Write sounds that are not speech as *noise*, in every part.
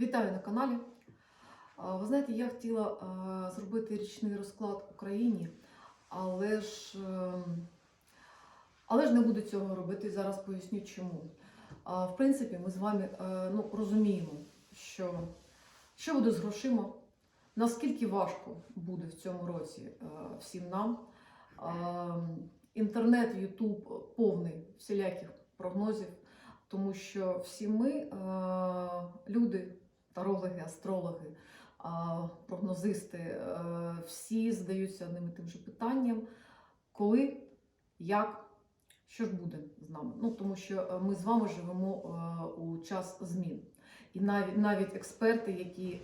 Вітаю на каналі. Ви знаєте, я хотіла зробити річний розклад Україні, але ж, ем, але ж не буду цього робити. Зараз поясню чому. В принципі, ми з вами е, ну, розуміємо, що, що буде з грошима, наскільки важко буде в цьому році е, всім нам. Інтернет, Ютуб повний всіляких прогнозів, тому що всі ми, е, люди, тарологи, астрологи, прогнозисти, е, всі задаються одним і тим же питанням, коли, як, що ж буде з нами. Ну, тому що е, ми з вами живемо е, у час змін. І навіть, навіть експерти, які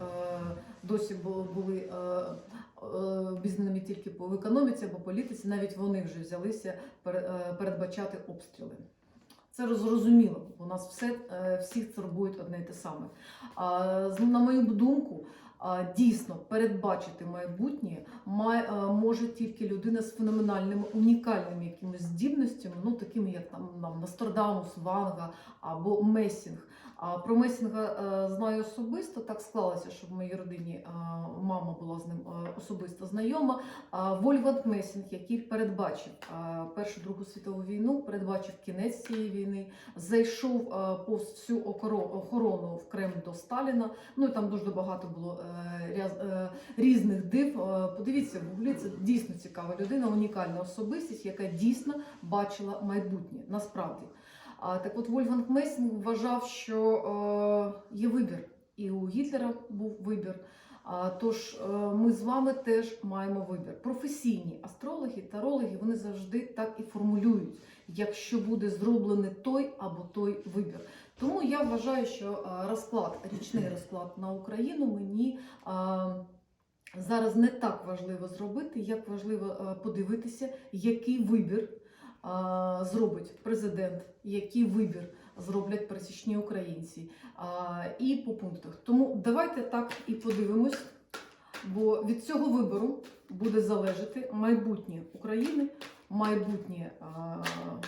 досі були, обізнаними тільки по економіці або політиці, навіть вони вже взялися пере- передбачати обстріли. Це зрозуміло, бо нас все, е, всіх турбує одне і те саме. На мою думку, дійсно передбачити майбутнє е, може тільки людина з феноменальними унікальними якимись здібностями, ну такими як там Нострадамус, Ванга або Месінг. Про Месінга е, знаю особисто. Так склалося, що в моїй родині е, мама була з ним е, особисто знайома. Вольфганг Месінг, який передбачив Першу Другу світову війну, передбачив кінець цієї війни, зайшов повз всю охорону в Кремль до Сталіна. Ну і там дуже багато було різних див. Подивіться, в Гуглі це дійсно цікава людина, унікальна особистість, яка дійсно бачила майбутнє насправді. Так от Вольфганг Месінг вважав, що е, є вибір, і у Гітлера був вибір. Тож е, ми з вами теж маємо вибір. Професійні астрологи, тарологи вони завжди так і формулюють, якщо буде зроблений той або той вибір. Тому я вважаю, що е, розклад, річний розклад на Україну мені зараз не так важливо зробити, як важливо подивитися, який вибір зробить президент, який вибір зроблять пересічні українці. І по пунктах. Тому давайте так і подивимось, бо від цього вибору буде залежати майбутнє України, майбутнє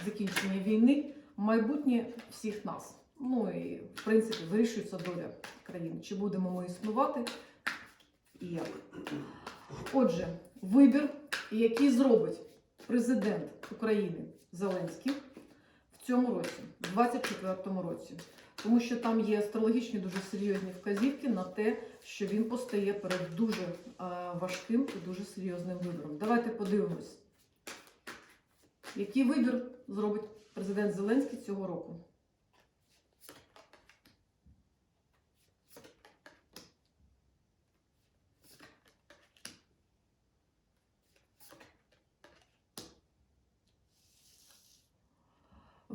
закінчення війни, майбутнє всіх нас. Ну і в принципі вирішується доля країни. Чи будемо ми існувати і як. Отже, вибір, який зробить президент України Зеленський в цьому році, в 2024 році. Тому що там є астрологічні дуже серйозні вказівки на те, що він постає перед дуже важким і дуже серйозним вибором. Давайте подивимось, який вибір зробить президент Зеленський цього року.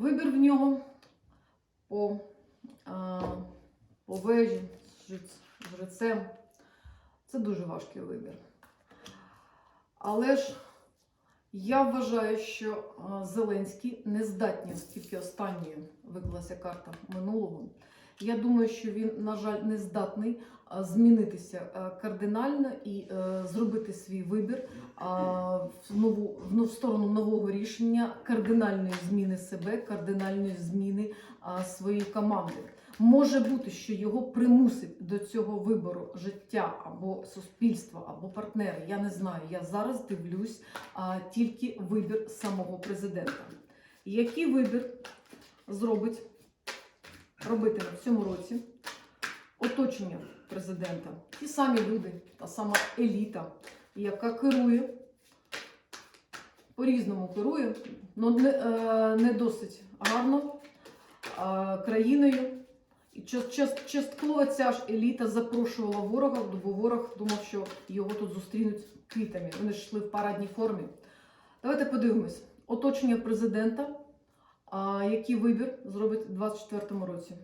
Вибір в нього по, а, по вежі з жрецем. Це дуже важкий вибір. Але ж я вважаю, що Зеленський не здатний, оскільки останньою виклалася карта минулого. Я думаю, що він, на жаль, не здатний змінитися кардинально і е, зробити свій вибір в нову в ну, сторону нового рішення, кардинальної зміни себе, кардинальної зміни своєї команди. Може бути, що його примусить до цього вибору життя або суспільство, або партнери. Я не знаю. Я зараз дивлюсь а, тільки вибір самого президента. Який вибір зробить робитиме в цьому році оточення президента? Ті самі люди, та сама еліта, яка керує, по-різному керує, але не, е, не досить гарно е, країною. І час- час- частково ця ж еліта запрошувала ворога, бо ворог думав, що його тут зустрінуть квітами. Вони ж йшли в парадній формі. Давайте подивимось. Оточення президента. Який вибір зробить у 2024 році?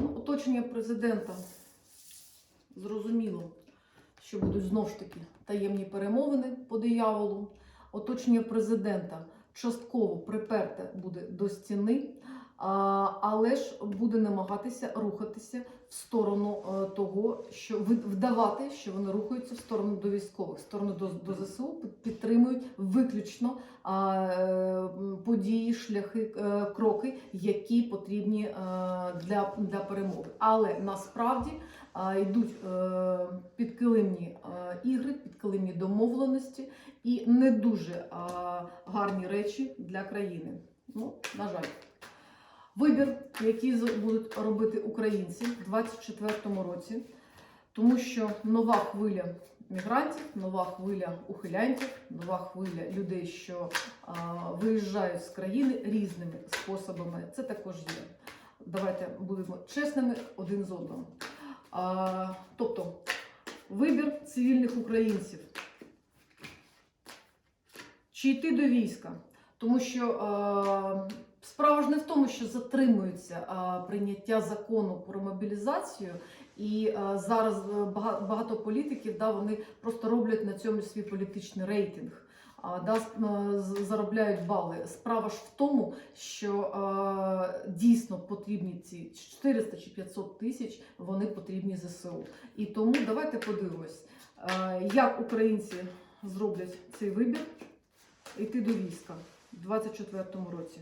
Ну, оточення президента зрозуміло, що будуть знов ж таки таємні перемовини по дияволу. Оточення президента частково приперте буде до стіни. Але ж буде намагатися рухатися в сторону е, того, що вдавати, що вони рухаються в сторону до військових, в сторону до, до ЗСУ, підтримують виключно е, події, шляхи, е, кроки, які потрібні для, для перемоги. Але насправді йдуть підкилимні ігри, підкилимні домовленості і не дуже гарні речі для країни. Ну, на жаль. Вибір, який будуть робити українці в 2024 році, тому що нова хвиля мігрантів, нова хвиля ухилянтів, нова хвиля людей, що а, виїжджають з країни різними способами. Це також є. Давайте будемо чесними один з одним. А, тобто, вибір цивільних українців. Чи йти до війська? Тому що е, справа ж не в тому, що затримується е, прийняття закону про мобілізацію, і е, зараз е, бага- багато політиків да, вони просто роблять на цьому свій політичний рейтинг. а, Да, е, заробляють бали. Справа ж в тому, що е, дійсно потрібні ці 400 чи 500 тисяч, вони потрібні ЗСУ. І тому давайте подивимось, е, як українці зроблять цей вибір йти до війська в 24-му році.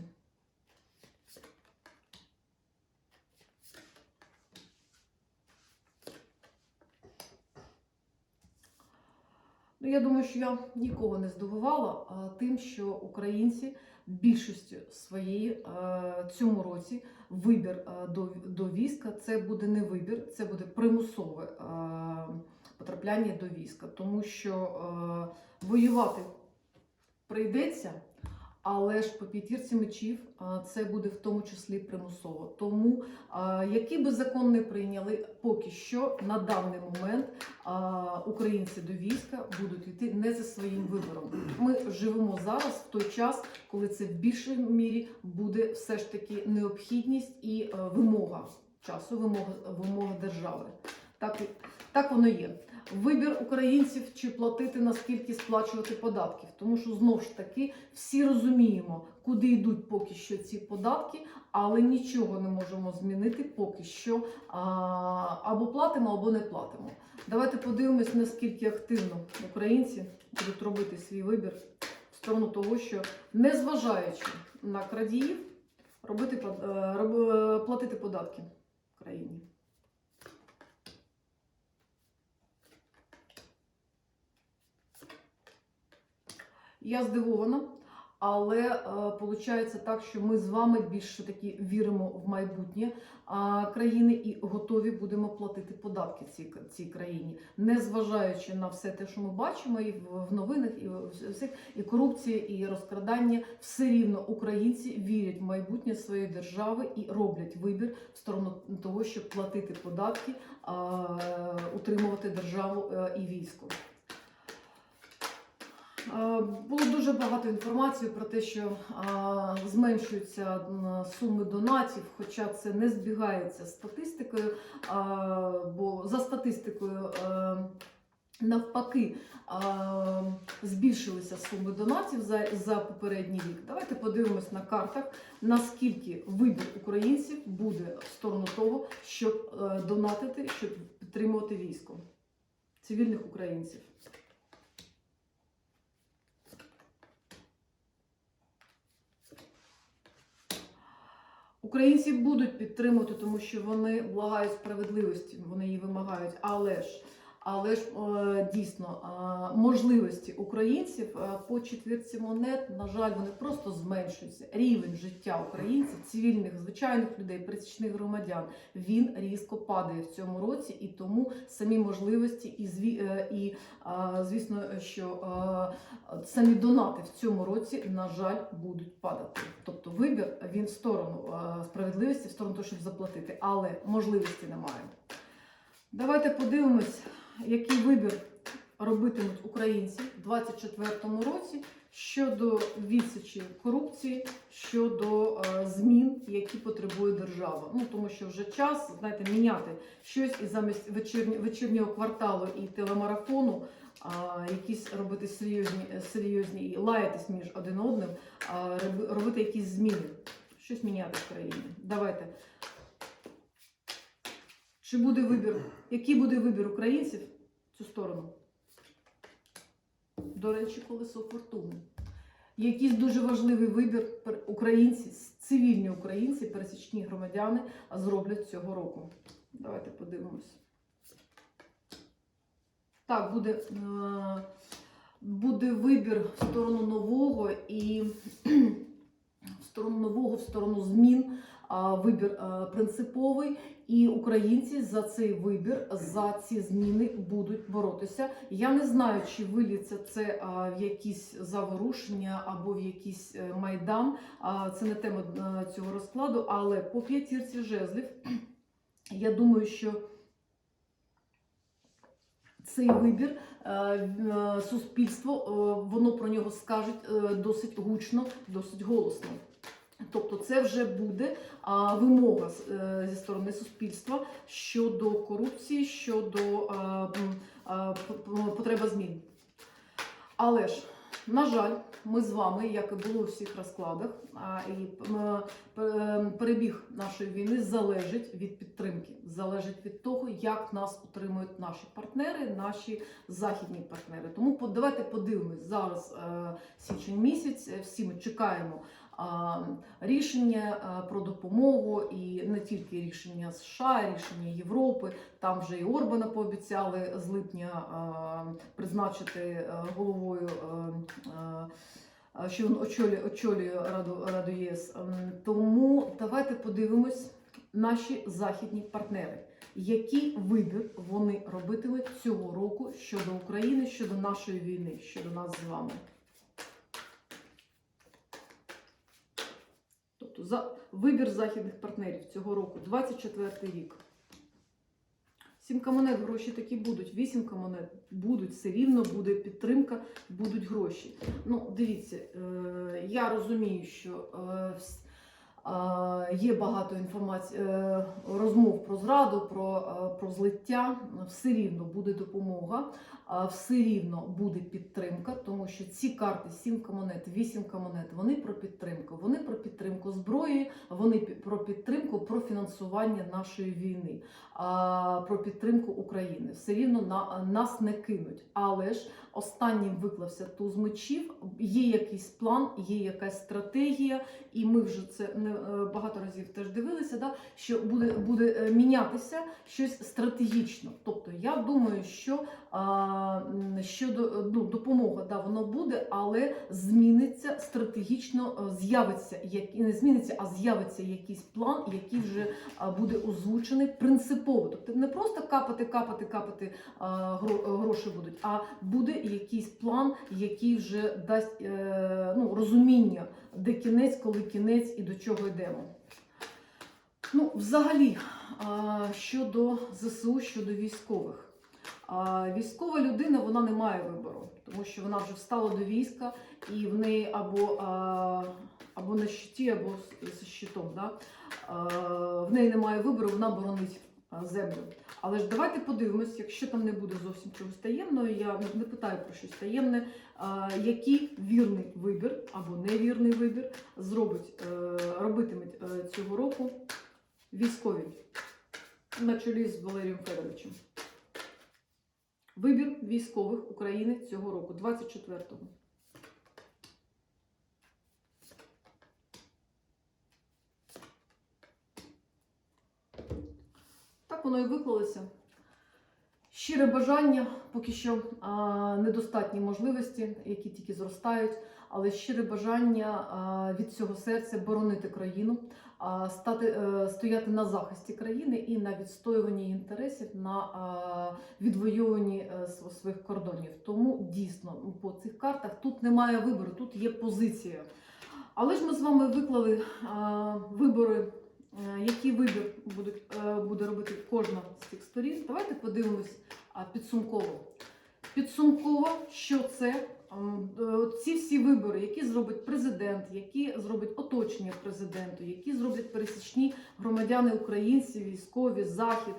Ну, я думаю, що я нікого не здивувала тим, що українці більшістю своєї е, цьому році вибір е, до, до війська це буде не вибір, це буде примусове е, потрапляння до війська, тому що воювати прийдеться, але ж по п'ятірці мечів це буде в тому числі примусово. Тому який би закон не прийняли, поки що на даний момент українці до війська будуть йти не за своїм вибором. Ми живемо зараз в той час, коли це в більшій мірі буде все ж таки необхідність і е, вимога часу, вимога, вимога держави. Так, так воно є. Вибір українців чи платити наскільки сплачувати податків, тому що знову ж таки всі розуміємо, куди йдуть поки що ці податки, але нічого не можемо змінити поки що або платимо, або не платимо. Давайте подивимось, наскільки активно українці будуть робити свій вибір в сторону того, що незважаючи на крадіїв, робити е, е, платити податки в країні. Я здивована, але виходить так, що ми з вами більше таки віримо в майбутнє країни і готові будемо платити податки цій, цій країні, незважаючи на все те, що ми бачимо і в, в новинах, і всіх, і корупція, і розкрадання, все рівно українці вірять в майбутнє своєї держави і роблять вибір в сторону того, щоб платити податки, утримувати державу е, і військо. Е, Було дуже багато інформації про те, що а, зменшуються суми донатів, хоча це не збігається статистикою, бо за статистикою е, навпаки збільшилися суми донатів за, за попередній рік. Давайте подивимось на картах, наскільки вибір українців буде в сторону того, щоб е, донатити, щоб підтримувати військо цивільних українців. Українці будуть підтримувати, тому що вони благають справедливості, вони її вимагають. Але ж, але ж е, дійсно е, можливості українців е, по четвірці монет, на жаль, вони просто зменшуються. Рівень життя українців, цивільних, звичайних людей, пересічних громадян, він різко падає в цьому році, і тому самі можливості і і звісно, що самі донати в цьому році, на жаль, будуть падати. Тобто вибір він в сторону справедливості, в сторону того, щоб заплатити, але можливості немає. Давайте подивимось, який вибір робитимуть українці в 2024 році щодо відсічі корупції, щодо е, змін, які потребує держава. Ну тому що вже час знаєте, міняти щось і замість вечірні, вечірнього кварталу і телемарафону. А, якісь робити серйозні, серйозні і лаятись між один одним, а, робити якісь зміни, щось міняти в країні. Давайте. Чи буде вибір? Який буде вибір українців в цю сторону? До речі, колесо фортуни. Якийсь дуже важливий вибір українці, цивільні українці, пересічні громадяни зроблять цього року. Давайте подивимось. Так, буде, е, буде вибір в сторону нового і *clears throat* в сторону нового, в сторону змін. Вибір е, принциповий, і українці за цей вибір, за ці зміни будуть боротися. Я не знаю, чи виліться це в якісь заворушення або в якийсь е, майдан. Це не тема е, цього розкладу, але по п'ятірці жезлів я думаю, що цей вибір е, суспільство воно про нього скаже е, досить гучно, досить голосно. Тобто, це вже буде а, вимога з- е, зі сторони суспільства щодо корупції, щодо а, а, потреби змін. Але ж, на жаль, ми з вами, як і було у всіх розкладах, а, і м, перебіг нашої війни залежить від підтримки, залежить від того, як нас утримують наші партнери, наші західні партнери. Тому давайте подивимось зараз е, січень місяць. е, Всі ми чекаємо а, рішення про допомогу, і не тільки рішення США, рішення Європи. Там вже і Орбана пообіцяли з липня призначити е, головою. е, е, а, Що він очолює, очолює Раду, Раду ЄС. Тому давайте подивимось наші західні партнери, який вибір вони робитимуть цього року щодо України, щодо нашої війни, щодо нас з вами. Тобто за вибір західних партнерів цього року, 24 рік. Сімка монет гроші такі будуть, вісімка монет будуть, все рівно буде підтримка, будуть гроші. Ну, дивіться, е, я розумію, що е, е, є багато інформації, е, розмов про зраду, про, е, про злиття. Все рівно буде допомога, все рівно буде підтримка, тому що ці карти, сімка монет, вісімка монет, вони про підтримку. Вони про підтримку зброї, вони про підтримку, про фінансування нашої війни, про підтримку України. Все рівно на, нас не кинуть. Але ж останнім виклався туз мечів. Є якийсь план, є якась стратегія, і ми вже це не е, багато разів теж дивилися. Да, що буде, буде е, мінятися щось стратегічно. Тобто, я думаю, що щодо е, ну, допомога, да, воно буде, але зміниться стратегічно, е, з'явиться як не зміниться, а з'явиться якийсь план, який вже буде озвучений принципово. Тобто не просто капати, капати, капати гроші будуть, а буде якийсь план, який вже дасть е, ну, розуміння, де кінець, коли кінець і до чого йдемо. Ну, взагалі, щодо ЗСУ, щодо військових. Військова людина вона не має вибору, тому що вона вже встала до війська, і в неї або, або на щиті, або з, щитом. Да? В неї немає вибору, вона боронить землю. Але ж давайте подивимось, якщо там не буде зовсім чогось таємного, я не- не питаю про щось таємне, який вірний вибір або невірний вибір зробить, е, робитимуть е, цього року військові на чолі з Валерієм Федоровичем. Вибір військових України цього року, 24-го. Так воно і виклалося. Щире бажання, поки що а, недостатні можливості, які тільки зростають, але щире бажання а, від цього серця боронити країну, стати, е, стояти на захисті країни і на відстоюванні інтересів на відвоюванні е, своїх кордонів. Тому дійсно по цих картах тут немає вибору, тут є позиція. Але ж ми з вами виклали вибори, е, який вибір будуть, е, буде робити кожна з цих сторін. Давайте подивимось підсумково. Підсумково, що це ці всі вибори, які зробить президент, які зробить оточення президенту, які зроблять пересічні громадяни, українці, військові, захід.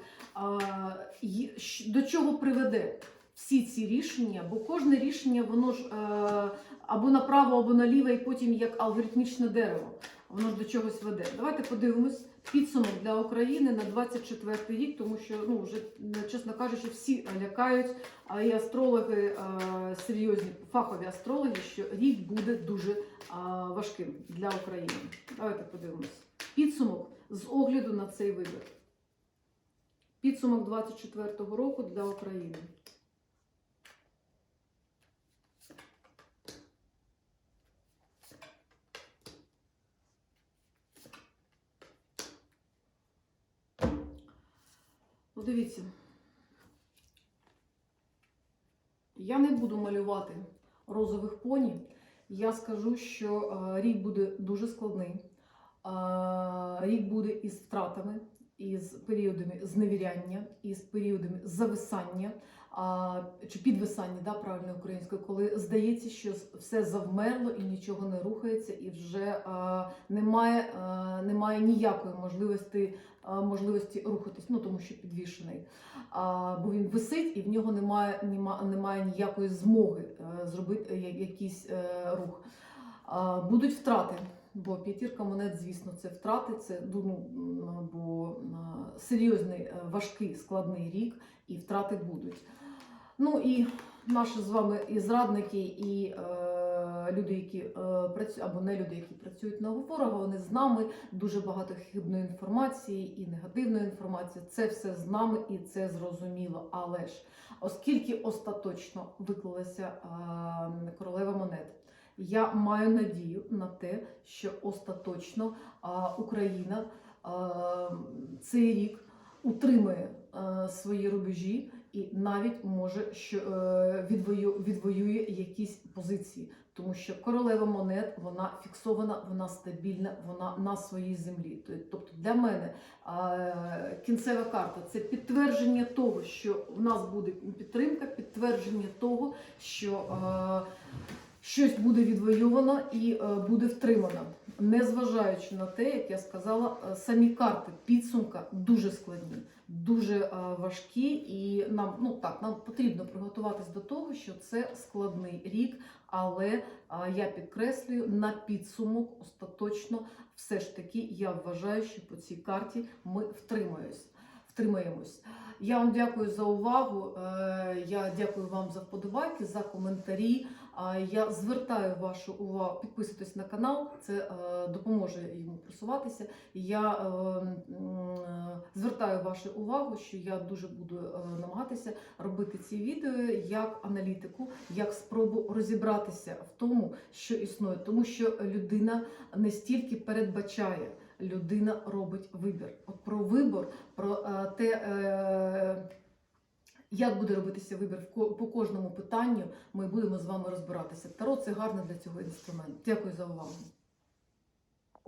До чого приведе всі ці рішення? Бо кожне рішення воно ж е, або направо, або наліво, і потім як алгоритмічне дерево. воно ж до чогось веде. Давайте подивимось підсумок для України на 24 рік, тому що ну вже чесно кажучи, всі лякають. А і астрологи серйозні фахові астрологи, що рік буде дуже важким для України. Давайте подивимось. Підсумок з огляду на цей вибір. Підсумок 24-го року для України. Ну, дивіться. Я не буду малювати розових поні. Я скажу, що е, рік буде дуже складний. Е, Рік буде із втратами, із періодами зневіряння, із періодами зависання чи підвисання, да, правильно українською, коли здається, що все завмерло і нічого не рухається, і вже немає, а, немає ніякої можливості, можливості рухатись, ну тому що підвішений. Бо він висить і в нього немає, нема, немає ніякої змоги е, зробити якийсь е, рух. А, Будуть втрати, бо п'ятірка монет, звісно, це втрати, це ну, бо серйозний, е, важкий, складний рік, і втрати будуть. Ну і наші з вами і зрадники, і е, люди, які е, працюють, або не люди, які працюють на ворога, вони з нами дуже багато хибної інформації і негативної інформації. Це все з нами і це зрозуміло. Але ж оскільки остаточно виклалася е, королева монет. Я маю надію на те, що остаточно Україна цей рік утримає а, свої рубежі і навіть може е, відвою, відвоює якісь позиції, тому що королева монет вона фіксована, вона стабільна, вона на своїй землі. Тобто для мене кінцева карта це підтвердження того, що в нас буде підтримка, підтвердження того, що. щось буде відвоювано і буде втримано. Незважаючи на те, як я сказала, самі карти підсумка дуже складні, дуже важкі, і нам ну так нам потрібно приготуватись до того, що це складний рік. Але я підкреслюю на підсумок остаточно, все ж таки я вважаю, що по цій карті ми втримаємось. Втримаємось. Я вам дякую за увагу. е, Я дякую вам за вподобайки, за коментарі. Я звертаю вашу увагу, підписуйтесь на канал, це е, допоможе йому просуватися. Я е, е, звертаю вашу увагу, що я дуже буду намагатися робити ці відео як аналітику, як спробу розібратися в тому, що існує, тому що людина не стільки передбачає. Людина робить вибір. От про вибор, про те, як буде робитися вибір по кожному питанню, ми будемо з вами розбиратися. Таро це гарно для цього інструмент. Дякую за увагу.